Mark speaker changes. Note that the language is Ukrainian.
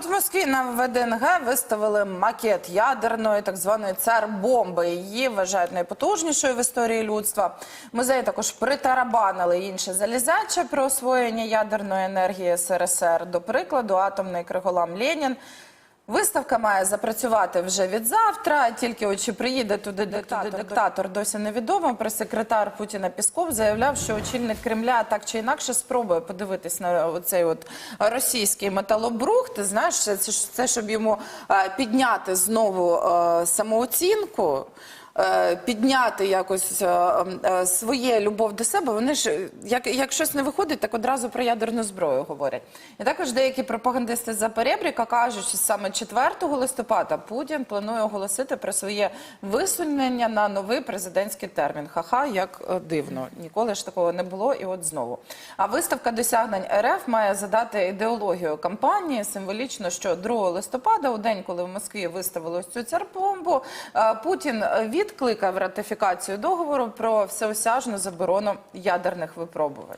Speaker 1: от в Москві на ВДНГ виставили макет ядерної так званої цар-бомби. Її вважають найпотужнішою в історії людства. Музеї також притарабанили інше залізяче про освоєння ядерної енергії СРСР. До прикладу, атомний криголам Ленін. Виставка має запрацювати вже від завтра. Тільки от чи приїде туди диктатор, диктатор досі невідомо. Прес-секретар Путіна Пісков заявляв, що очільник Кремля так чи інакше спробує подивитись на оцей от російський металобрух. Ти знаєш, це, це, це щоб йому е, підняти знову е, самооцінку. Е, Підняти якось е, е, своє любов до себе. Вони ж як, як щось не виходить, так одразу про ядерну зброю говорять. І також деякі пропагандисти за Перебріка кажуть, що саме 4 листопада Путін планує оголосити про своє висунення на новий президентський термін. Ха-ха, як дивно. Ніколи ж такого не було, і от знову. А виставка досягнень РФ має задати ідеологію кампанії. Символічно, що 2 листопада, у день, коли в Москві виставили цю цербомбу, Путін відкликав ратифікацію договору про всеосяжну заборону ядерних випробувань.